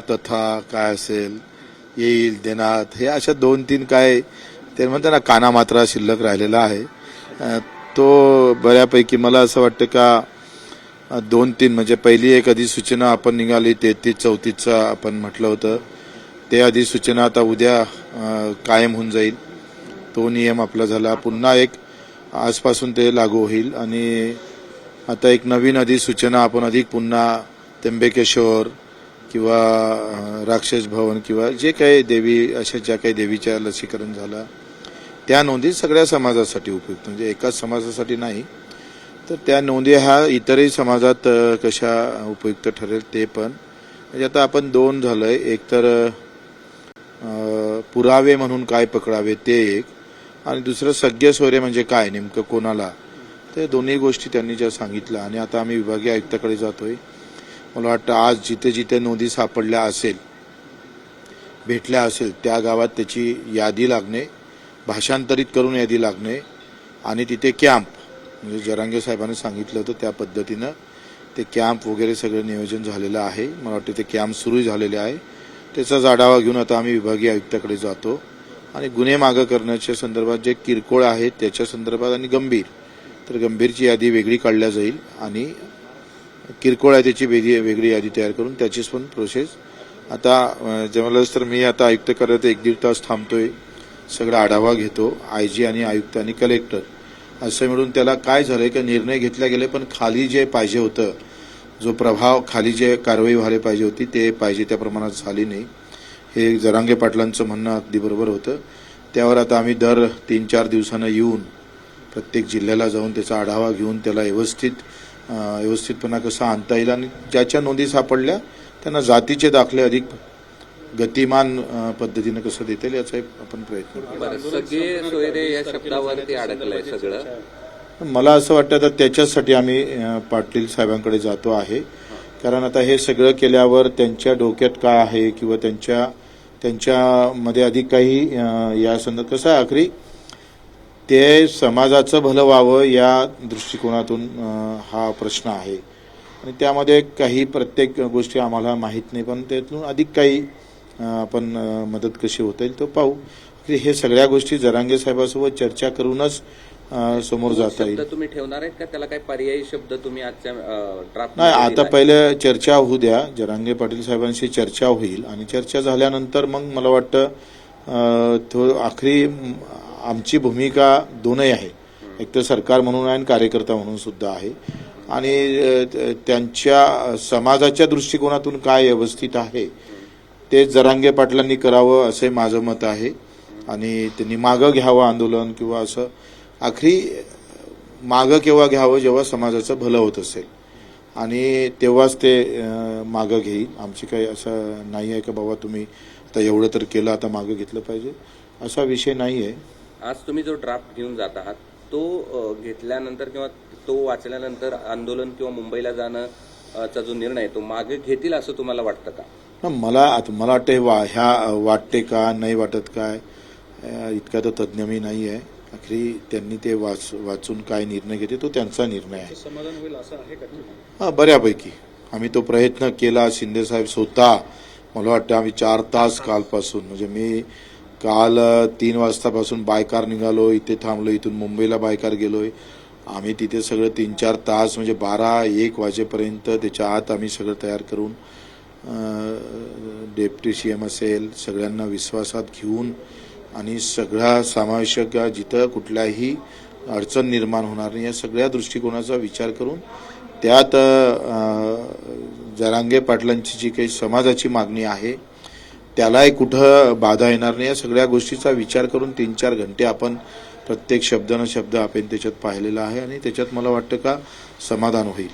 तथा काय असेल येईल देनात हे अशा दोन तीन काय ते म्हणतात ना काना मात्रा शिल्लक राहिलेला आहे. तो बऱ्यापैकी मला असं वाटतं का दोन तीन म्हणजे पहिली एक अधिसूचना आपण निघाली तेहतीस चौतीसचा आपण म्हटलं होतं. ते अधिसूचना आता उद्या कायम होऊन जाईल. तो नियम आपला झाला. पुन्हा एक आजपासून ते लागू होईल. आणि आता एक नवीन अधिसूचना आपण अधिक पुन्हा त्र्यंबकेश्वर किंवा राक्षस भवन किंवा जे काही देवी अशा ज्या काही देवीच्या लसीकरण झालं त्या नोंदी सगळ्या समाजासाठी उपयुक्त. म्हणजे एकाच समाजासाठी नाही तर त्या नोंदी ह्या इतरही समाजात कशा उपयुक्त ठरेल ते पण. म्हणजे आता आपण दोन झालंय. एक तर पुरावे म्हणून काय पकडावे ते एक. आणि दुसरं सगळे सोयरे म्हणजे काय नेमकं कोणाला? ते दोन्ही गोष्टी त्यांनी ज्या सांगितल्या आणि आता आम्ही विभागीय आयुक्ताकडे जातोय. मला वाटतं आज जिथे जिथे नोंदी सापडल्या असेल भेटल्या असेल त्या गावात त्याची यादी लागणे भाषांतरित करून यादी लागणे आणि तिथे कॅम्प म्हणजे जरांगे साहेबांनी सांगितलं होतं त्या पद्धतीनं ते कॅम्प वगैरे सगळं नियोजन झालेलं आहे. मला वाटतं ते कॅम्प सुरू झालेले आहे. त्याचाच आढावा घेऊन आता आम्ही विभागीय आयुक्ताकडे जातो. आणि गुन्हे मागं करण्याच्या संदर्भात जे किरकोळ आहेत त्याच्या संदर्भात आणि गंभीर तर गंभीरची यादी वेगळी काढल्या जाईल आणि किरकोळ आहे त्याची वेगळी वेगळी यादी तयार करून त्याचीच पण प्रोसेस आता अं, जमलंच तर मी आता आयुक्त करत एक दीड तास थांबतोय. सगळा आढावा घेतो. आय जी आणि आयुक्त आणि कलेक्टर. असं मिळून त्याला काय झालंय की निर्णय घेतला गेले पण खाली जे पाहिजे होतं जो प्रभाव खाली जे कारवाई व्हायला पाहिजे होती ते पाहिजे त्या प्रमाणात झाली नाही. हे जरांगे पाटलांचं म्हणणं अगदी बरोबर होतं. त्यावर आता आम्ही दर तीन चार दिवसानं येऊन प्रत्येक जिल्ह्याला जाऊन त्याचा आढावा घेऊन त्याला व्यवस्थित व्यवस्थितपणा कसा आणता येईल आणि ज्याच्या नोंदी सापडल्या त्यांना जातीचे दाखले अधिक गतिमान पद्धतीनं कसं देता येईल याचा एक आपण प्रयत्न मला असं वाटतं आता त्याच्याचसाठी आम्ही पाटील साहेबांकडे जातो आहे. कारण आता हे सगळं केल्यावर त्यांच्या डोक्यात काय आहे किंवा त्यांच्या त्यांच्यामध्ये अधिक काही या संदर्भात कसं आहे आखरी? ते समाजाचं भलं व्हावं या दृष्टिकोनातून हा प्रश्न आहे. आणि त्यामध्ये काही प्रत्येक गोष्टी आम्हाला माहीत नाही पण त्यातून अधिक काही आपण मदत कशी होता येईल तो पाहू. हे सगळ्या गोष्टी जरांगे साहेबासोबत चर्चा करूनच समोर जाता येईल. शब्द तुम्ही ठेवणार आहेत का? त्याला काही पर्यायी शब्द तुम्ही आजच्या ड्राफ्ट नाही आता पहिले चर्चा होऊ द्या. जरांगे पाटील साहेबांशी चर्चा होईल. आणि चर्चा झाल्यानंतर मग मला वाटतं तो आखरी आमची भूमिका दोनही आहे. एक तर सरकार म्हणून आहे आणि कार्यकर्ता म्हणून सुद्धा आहे. आणि त्यांच्या समाजाच्या दृष्टिकोनातून काय व्यवस्थित आहे ते जरांगे पाटलांनी करावं असे माझं मत आहे. आणि त्यांनी मागं घ्यावं आंदोलन किंवा असं आखरी मागं केव्हा घ्यावं जेव्हा समाजाचं भलं होत असेल. आणि तेव्हाच ते मागं घेईल. आमची काही असं नाही आहे का बाबा तुम्ही आता एवढं तर केलं आता मागं घेतलं पाहिजे. असा विषय नाही आहे. आज तुम्ही जो ड्राफ्ट घेऊन जात आहात तो घेतल्यानंतर किंवा तो वाचल्यानंतर आंदोलन किंवा मुंबईला जाणं चा जो निर्णय आहे, तो मागे घेतील असं तुम्हाला वाटतं का? मला मला वाटतं वा ह्या वाटते का नाही वाटत काय इतका तर तज्ज्ञ मी नाही आहे. आखरी त्यांनी ते वाच वाचून काय निर्णय घेते तो त्यांचा निर्णय आहे. समाधान होईल असं आहे का हा बऱ्यापैकी. आम्ही तो प्रयत्न केला शिंदे साहेब स्वतः मला वाटतं आम्ही चार तास कालपासून म्हणजे मी काल तीन वाजतापासून बायकार निघालो इथे थांबलो इथून मुंबईला बायकार गेलोय. आम्ही तिथे सगळं तीन चार तास म्हणजे बारा एक वाजेपर्यंत त्याच्या आत आम्ही सगळं तयार करून डेप्टी सी एम असेल सगळ्यांना विश्वासात घेऊन आणि सगळा समावेशक जिथं कुठल्याही अडचण निर्माण होणार नाही या सगळ्या दृष्टिकोनाचा विचार करून त्यात जरांगे पाटलांची जी काही समाजाची मागणी आहे त्यालाही कुठं बाधा येणार नाही. या सगळ्या गोष्टीचा विचार करून तीन चार घंटे आपण प्रत्येक शब्दानं शब्द आपण त्याच्यात पाहिलेला आहे आणि त्याच्यात मला वाटतं का समाधान होईल.